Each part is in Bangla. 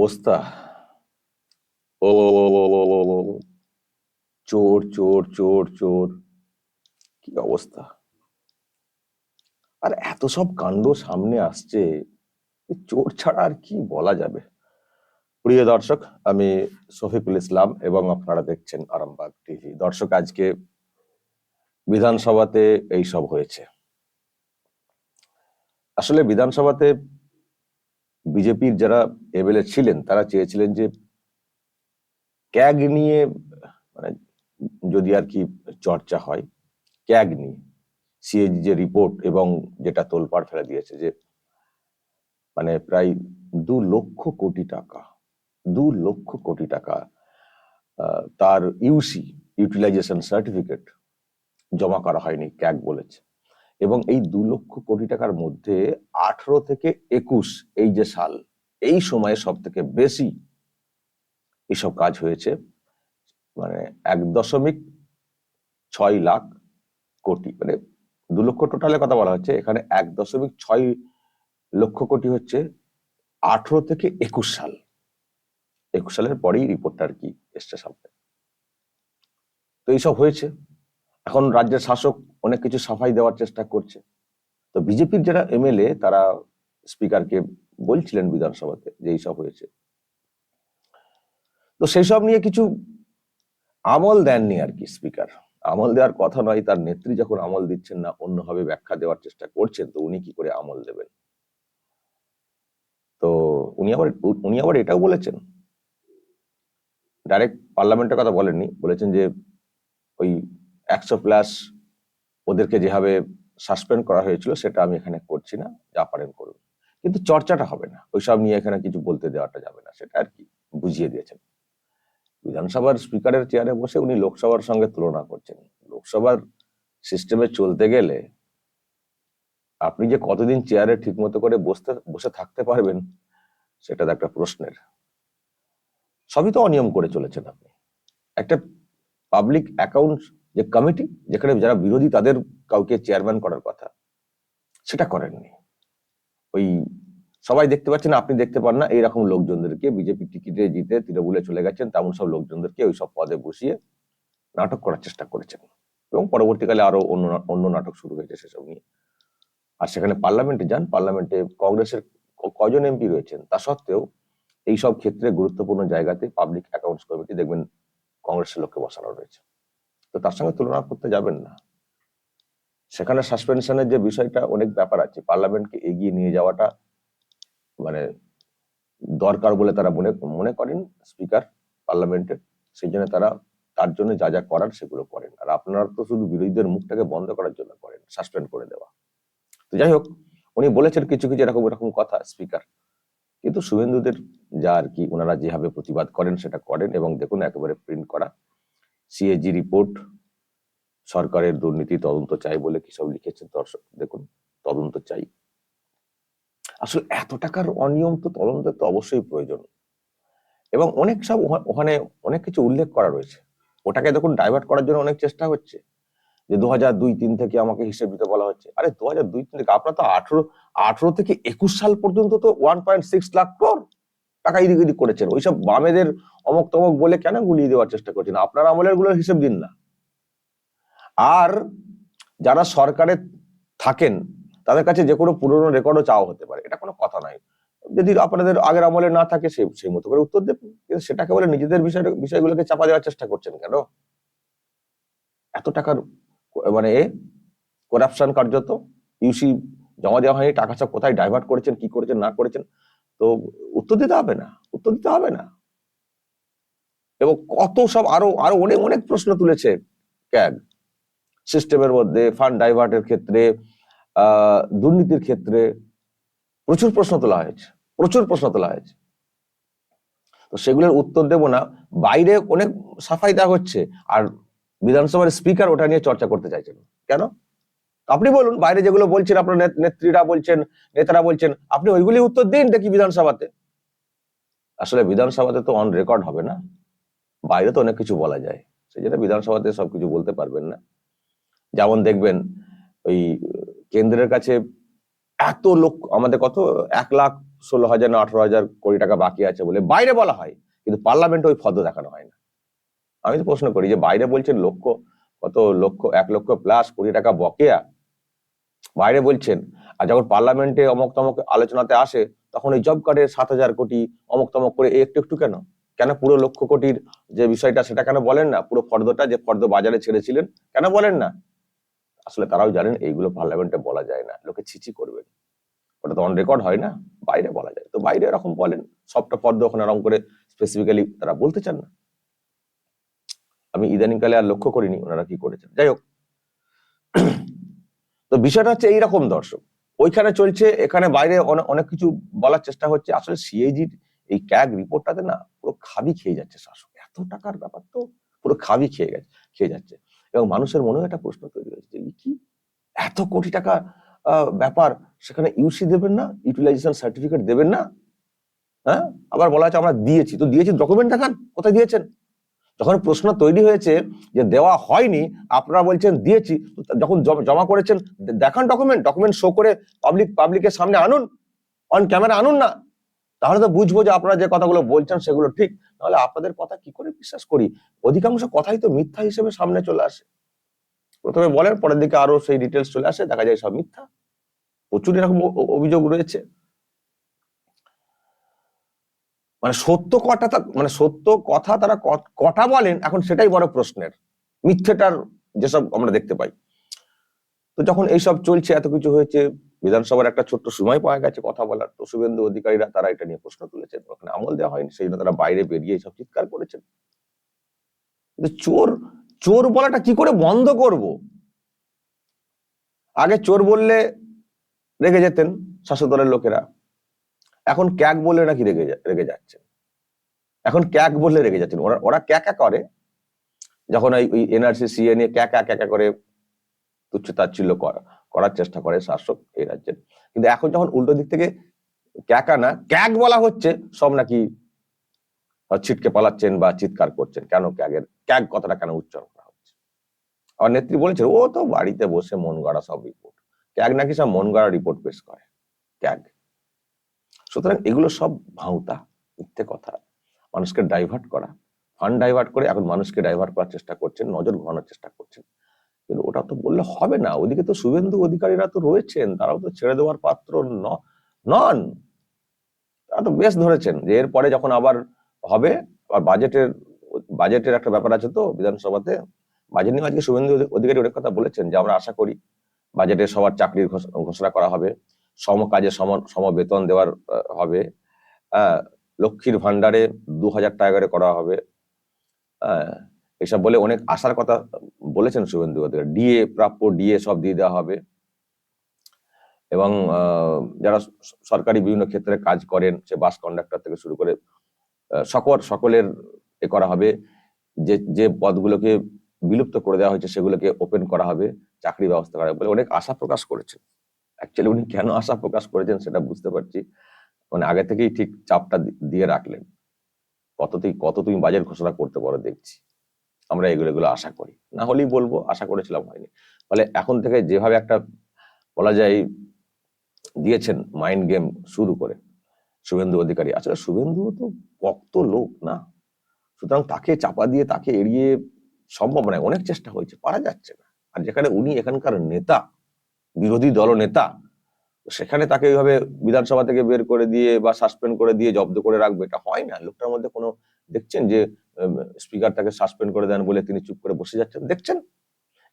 অবস্থা? ও। চোর চোর চোর চোর। কি অবস্থা? আর এত সব কাণ্ড সামনে আসছে চোর ছাড়া আর কি বলা যাবে? প্রিয় দর্শক, আমি শফিকুল ইসলাম এবং আপনারা দেখছেন আরামবাগ টিভি। দর্শক, আজকে বিধানসভাতে এই সব হয়েছে। আসলে বিধানসভাতে বিজেপির যারা এমএলএ ছিলেন, তারা চেয়েছিলেন যে ক্যাগ নিয়ে মানে যদি আর কি চর্চা হয়, ক্যাগ নিয়ে। সিএজি যে রিপোর্ট এবং যেটা তোলপাড় ফেলে দিয়েছে যে মানে প্রায় দু লক্ষ কোটি টাকা, দু লক্ষ কোটি টাকা তার ইউসি, ইউটিলাইজেশন সার্টিফিকেট জমা করা হয়নি, ক্যাগ বলেছে। এবং এই দু লক্ষ কোটি টাকার মধ্যে আঠারো থেকে একুশ এই যে সাল, এই সময়ে সব থেকে বেশি এসব কাজ হয়েছে। মানে এক দশমিক ছয় লাখ কোটি মানে দু লক্ষ টোটালের কথা বলা হচ্ছে, এখানে এক দশমিক ছয় লক্ষ কোটি হচ্ছে আঠারো থেকে একুশ সাল। একুশ সালের পরেই রিপোর্টটা আর কি এসছে সামনে। তো এইসব হয়েছে। এখন রাজ্যের শাসক অনেক কিছু সাফাই দেওয়ার চেষ্টা করছে। তো বিজেপির যারা এমএলএ, তারা স্পিকারকে বলছিলেন বিধানসভাতে যে এইসব হয়েছে। তো সেই সব নিয়ে কিছু আমল দেননি আর কি স্পিকার। আমল দেওয়ার কথা নয়, তার নেত্রী যখন আমল দিচ্ছেন না, অন্যভাবে ব্যাখ্যা দেওয়ার চেষ্টা করছেন, তো উনি কি করে আমল দেবেন? তো উনি আবার উনি আবার এটাও বলেছেন। ডাইরেক্ট পার্লামেন্টের কথা বলেননি, বলেছেন যে ওই একশো প্লাস ওদেরকে যেভাবে সাসপেন্ড করা হয়েছিল, সেটা আমি এখানে করছি না, যা পারেন করুন। কিন্তু চর্চাটা হবে না। ওইসব নিয়ে এখানে কিছু বলতে দেওয়াটা যাবে না, সেটা আর কি বুঝিয়ে দিয়েছেন। বিধানসভার স্পিকারের চেয়ারে বসে উনি লোকসভার সঙ্গে তুলনা করছেন। লোকসভার সিস্টেমে চলতে গেলে আপনি যে কতদিন চেয়ারে ঠিক মতো করে বসতে, বসে থাকতে পারবেন, সেটা তো একটা প্রশ্নের। সবই তো অনিয়ম করে চলেছেন আপনি। একটা পাবলিক অ্যাকাউন্ট যে কমিটি যেখানে যারা বিরোধী তাদের কাউকে চেয়ারম্যান করার কথা, সেটা করেননি। ওই সবাই দেখতে পাচ্ছেন, আপনি দেখতে পান না, এইরকম লোকজনদেরকে বিজেপি টিকিটে জিতে তৃণমূলে চলে গেছেন, তেমন সব লোকজনদেরকে ওই সব পদে বসিয়ে নাটক করার চেষ্টা করেছেন। এবং পরবর্তীকালে আরও অন্য অন্য নাটক শুরু হয়েছে সেসব নিয়ে। আর সেখানে পার্লামেন্টে যান, পার্লামেন্টে কংগ্রেসের কজন এমপি রয়েছেন, তা সত্ত্বেও এই সব ক্ষেত্রে গুরুত্বপূর্ণ জায়গাতে পাবলিক অ্যাকাউন্টস কমিটি দেখবেন কংগ্রেসের লোককে বসানো রয়েছে। তো তার সঙ্গে তুলনা করতে যাবেন না। সেখানে সাসপেনশনের যে বিষয়টা অনেক ব্যাপার আছে। পার্লামেন্টকে এগিয়ে নিয়ে যাওয়াটা মানে দরকার বলে তারা মনে মনে করেন স্পিকার পার্লামেন্টের। সেই জন্য তারা তার জন্য যা যা করার সেগুলো করেন। আর আপনারা তো শুধু বিরোধীদের মুখটাকে বন্ধ করার জন্য করেন সাসপেন্ড করে দেওয়া। তো যাই হোক, উনি বলেছেন কিছু কিছু এরকম এরকম কথা স্পিকার। কিন্তু শুভেন্দুদের যা আর কি ওনারা যেভাবে প্রতিবাদ করেন সেটা করেন এবং দেখুন একেবারে প্রিন্ট করা। সিএজি রিপোর্ট সরকারের দুর্নীতি তদন্ত চাই বলে কি সব লিখেছেন দর্শক? দেখুন, তদন্ত চাই। আসলে এত টাকার অনিয়ম তো তদন্তের তো অবশ্যই প্রয়োজন। এবং অনেক সব ওখানে অনেক কিছু উল্লেখ করা রয়েছে। ওটাকে দেখুন ডাইভার্ট করার জন্য অনেক চেষ্টা হচ্ছে। যে দু হাজার দুই তিন থেকে আমাকে হিসেব দিতে বলা হচ্ছে। আরে দু হাজার দুই তিন থেকে আপনার তো আঠারো আঠারো থেকে একুশ সাল পর্যন্ত তো one point six lakh crore টাকা ইদিক ইদিক করেছেন। ওইসব বামেদের অমক তমক বলে কেন গুলিয়ে দেওয়ার চেষ্টা করছেন? আপনার আমলেরগুলোর হিসেব দিন না। আর যারা সরকারে থাকেন, তাদের কাছে যে কোনো পুরনো রেকর্ডও চাওয়া হতে পারে। এটা কোনো কথা নয়। যদি আপনাদের আগের আমলে না থাকে, সে সেই মতো করে উত্তর দেবেন কিন্তু সেটাকে বলে নিজেদের বিষয়, বিষয়গুলোকে চাপা দেওয়ার চেষ্টা করছেন কেন? এত টাকার মানে করাপশন কার্যত। ইউসি জমা দেওয়া হয়নি। টাকা সব কোথায় ডাইভার্ট করেছেন, কি করেছেন, না করেছেন? তো উত্তর দিতে হবে না, উত্তর দিতে হবে না। এবং কত সব আরও আরও অনেক অনেক প্রশ্ন তুলেছে ক্যাগ। সিস্টেমের মধ্যে, ফান্ড ডাইভার্টের ক্ষেত্রে দুর্নীতির ক্ষেত্রে প্রচুর প্রশ্ন তোলা হয়েছে, প্রচুর প্রশ্ন তোলা হয়েছে। তো সেগুলোর উত্তর দেব না, বাইরে অনেক সাফাই দেওয়া হচ্ছে, আর বিধানসভার স্পিকার ওটা নিয়ে চর্চা করতে চাইছেন কেন? আপনি বলুন, বাইরে যেগুলো বলছেন, আপনার নেত্রীরা বলছেন, নেতারা বলছেন, আপনি ওইগুলি উত্তর দিন দেখি বিধানসভাতে। আসলে বিধানসভাতে তো অন রেকর্ড হবে না। বাইরে তো অনেক কিছু বলা যায়। সেই জন্য বিধানসভাতে সবকিছু বলতে পারবেন না। যেমন দেখবেন, ওই কেন্দ্রের কাছে এত লোক, আমাদের কত? এক লাখ ষোলো হাজার না আঠারো হাজার কোটি টাকা বাকি আছে বলে বাইরে বলা হয়। কিন্তু পার্লামেন্টে ওই ফর্দ দেখানো হয় না। আমি তো প্রশ্ন করি যে বাইরে বলছেন লক্ষ, কত লক্ষ, এক লক্ষ প্লাস কোটি টাকা বকেয়া বাইরে বলছেন, আর যখন পার্লামেন্টে অমক তমক আলোচনাতে আসে, তখন ওই জব কার্ডের সাত হাজার কোটি অমক তমক করে এই একটু একটু কেন? কেন পুরো লক্ষ কোটির যে বিষয়টা, সেটা কেন বলেন না? পুরো ফর্দটা যে ফর্দ বাজারে ছেড়েছিলেন, কেন বলেন না? আসলে তারাও জানেন, এইগুলো পার্লামেন্টে বলা যায় না। লোকে ছিচি করবেন ওটা তো অন রেকর্ড হয় না। বাইরে বলা যায়। তো বাইরে এরকম বলেন, সবটা ফর্দ ওখানে এরকম করে স্পেসিফিক্যালি তারা বলতে চান না। আমি ইদানিংকালে আর লক্ষ্য করিনি ওনারা কি করেছেন। যাই হোক। বিষয়টা হচ্ছে এইরকম দর্শক। ওইখানে চলছে, এখানে বাইরে অনে- অনেক কিছু বলার চেষ্টা হচ্ছে। আসলে সিএজির এই ক্যাগ রিপোর্টটাতে না পুরো খাবি খেয়ে যাচ্ছে শাসক। এত টাকার ব্যাপার তো পুরো খাবি খেয়ে গেছে, খেয়ে যাচ্ছে। এবং মানুষের মনেও একটা প্রশ্ন তৈরি হয়েছে যে কি? এত কোটি টাকা ব্যাপার সেখানে ইউসি দেবেন না? ইউটিলাইজেশন সার্টিফিকেট দেবেন না? হ্যাঁ? আবার বলা হচ্ছে আমরা দিয়েছি। তো দিয়েছি ডকুমেন্ট দেখান, কোথায় দিয়েছেন? যখন প্রশ্ন তৈরি হয়েছে যে দেওয়া হয়নি, আপনারা বলছেন দিয়েছি যখন জমা- করেছেন দেখান ডকুমেন্ট ডকুমেন্ট শো করে পাবলিক পাবলিকের সামনে আনুন অন ক্যামেরা আনুন না। তাহলে তো বুঝব যে আপনারা যে কথাগুলো বলছেন সেগুলো ঠিক, নাহলে আপনাদের কথা কি করে বিশ্বাস করি? অধিকাংশ কথাই তো মিথ্যা হিসেবে সামনে চলে আসে। প্রথমে বলেন, পরের দিকে আরও সেই ডিটেলস চলে আসে, দেখা যায় সব মিথ্যা। প্রচুর এরকম অভিযোগ রয়েছে। মানে সত্য কটা মানে সত্য কথা তারা কটা বলেন, এখন সেটাই বড় প্রশ্নের। মিথ্যেটার যেসব আমরা দেখতে পাই। তো যখন এইসব চলছে, এত কিছু হয়েছে, বিধানসভার একটা ছোট্ট সময় পাওয়া গেছে কথা বলার। তো শুভেন্দু অধিকারীরা তারা এটা নিয়ে প্রশ্ন তুলেছেন, ওখানে আমল দেওয়া হয়নি, সেই জন্য তারা বাইরে বেরিয়ে এইসব চিৎকার করেছেন। চোর চোর বলাটা কি করে বন্ধ করব? আগে চোর বললে রেগে যেতেন শাসক দলের লোকেরা। এখন ক্যাক বললে নাকি রেগে রেগে যাচ্ছেন এখন ক্যাক বললে রেগে যাচ্ছেন ওরা ওরা ক্যাকা করে। যখন ওই এনআরসি, সিএ নিয়ে ক্যাকা ক্যাকা করে তুচ্ছ তাচ্ছিল্য করা- করার চেষ্টা করে শাসক এই রাজ্যের। কিন্তু এখন যখন উল্টো দিক থেকে ক্যাকা না, ক্যাক বলা হচ্ছে, সব নাকি ছিটকে পালাচ্ছেন বা চিৎকার করছেন। কেন ক্যাগের, ক্যাগ কথাটা কেন উচ্চারণ করা হচ্ছে? আমার নেত্রী বলেছেন, ও তো বাড়িতে বসে মন গড়া সব রিপোর্ট ক্যাগ নাকি সব মন গড়া রিপোর্ট পেশ করে, ক্যাগ। সুতরাং এগুলো সব ভাঁওতা, মিথ্যে কথা। মানুষকে ডাইভার্ট করা। ফান্ড ডাইভার্ট করে এখন মানুষকে ডাইভার্ট করার চেষ্টা করছেন, নজর ঘোরানোর চেষ্টা করছেন। কিন্তু ওটা তো বললে হবে না। ওদিকে তো শুভেন্দু অধিকারীরা তো রয়েছেন, তারাও তো ছেড়ে দেওয়ার পাত্র নন। তারা তো বেশ ধরেছেন যে এরপরে যখন আবার হবে আর বাজেটের বাজেটের একটা ব্যাপার আছে তো বিধানসভাতে। বাজেট নিয়ে আজকে শুভেন্দু অধি- অধিকারী অনেক কথা বলেছেন যে আমরা আশা করি বাজেটে সবার চাকরির ঘোষ- ঘোষণা করা হবে। সম কাজে সম বেতন দেওয়ার হবে। লক্ষ্মীর ভান্ডারে দু হাজার টাকা করে করা হবে। এসব বলে অনেক আশার কথা বলেছেন শুভেন্দু ডিএ, প্রাপ্য ডিএ সব দিয়ে দেওয়া হবে। এবং যারা সরকারি বিভিন্ন ক্ষেত্রে কাজ করেন, সে বাস কন্ডাক্টর থেকে শুরু করে সকল, সকলের এ করা হবে। যে যে পদগুলোকে বিলুপ্ত করে দেওয়া হয়েছে, সেগুলোকে ওপেন করা হবে। চাকরি ব্যবস্থা করা হবে বলে অনেক আশা প্রকাশ করেছেন অ্যাকচুয়ালি উনি কেন আশা প্রকাশ করেছেন সেটা বুঝতে পারছি। মানে আগে থেকেই ঠিক চাপটা দিয়ে রাখলেন। কত তুই কত তুমি বাজেট ঘোষণা করতে পারো দেখছি। আমরা এগুলো এগুলো আশা করি। না হলেই বলব, আশা করেছিলাম হয়নি। ফলে এখন থেকে যেভাবে একটা বলা যায়, দিয়েছেন মাইন্ড গেম শুরু করে, শুভেন্দু অধিকারী। আসলে শুভেন্দু তো পক্ত লোক না। সুতরাং তাকে চাপা দিয়ে, তাকে এড়িয়ে সম্ভব নয়। অনেক চেষ্টা হয়েছে, পারা যাচ্ছে না। আর যেখানে উনি এখানকার নেতা বিরোধী দল নেতা সেখানে তাকে এইভাবে বিধানসভা থেকে বের করে দিয়ে বা সাসপেন্ড করে দিয়ে জব্দ করে রাখবে, এটা হয় না। লোকটার মধ্যে কোনো, দেখছেন যে স্পিকার তাকে সাসপেন্ড করে দেন বলে তিনি চুপ করে বসে যাচ্ছেন? দেখছেন?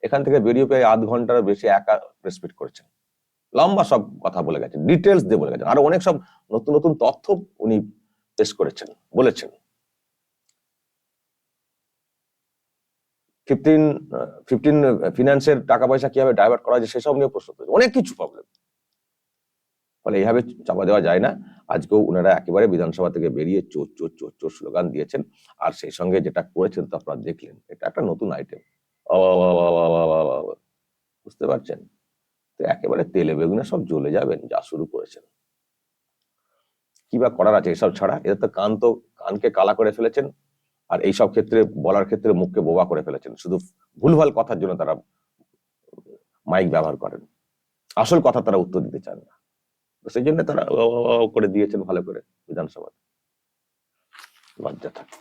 এখান থেকে বেরিয়ে পেয়ে আধ ঘণ্টার বেশি একা প্রেসপিট করেছেন। লম্বা সব কথা বলে গেছেন ডিটেলস দিয়ে বলে গেছেন। আরও অনেক সব নতুন নতুন তথ্য উনি পেশ করেছেন, বলেছেন। ফিফটিন ফিফটিন ফিনান্সের টাকা পয়সা কীভাবে ডাইভার্ট করা যায় সেসব নিয়ে প্রশ্ন। অনেক কিছু প্রবলেম ফলে এইভাবে চাপা দেওয়া যায় না। আজকেও ওনারা একেবারে বিধানসভা থেকে বেরিয়ে চোর চোর চোর চোর স্লোগান দিয়েছেন। আর সেই সঙ্গে যেটা করেছেন তো আপনারা দেখলেন। এটা একটা নতুন আইটেম বুঝতে পারছেন? তো একেবারে তেলে বেগুনে সব জ্বলে যাবেন, যা শুরু করেছেন। কি বা করার আছে এসব ছাড়া? এদের তো কান তো কানকে কালা করে ফেলেছেন। আর এইসব ক্ষেত্রে, বলার ক্ষেত্রে মুখকে বোবা করে ফেলেছেন। শুধু ভুলভাল কথার জন্য তারা মাইক ব্যবহার করেন। আসল কথা তারা উত্তর দিতে চান না। সেই জন্য তারা করে দিয়েছেন ভালো করে বিধানসভা লজ্জা থাকে।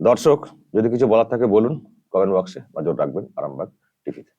দর্শক, যদি কিছু বলার থাকে বলুন কমেন্ট বক্সে নজর রাখবেন, আরামবাগ টিভিতে।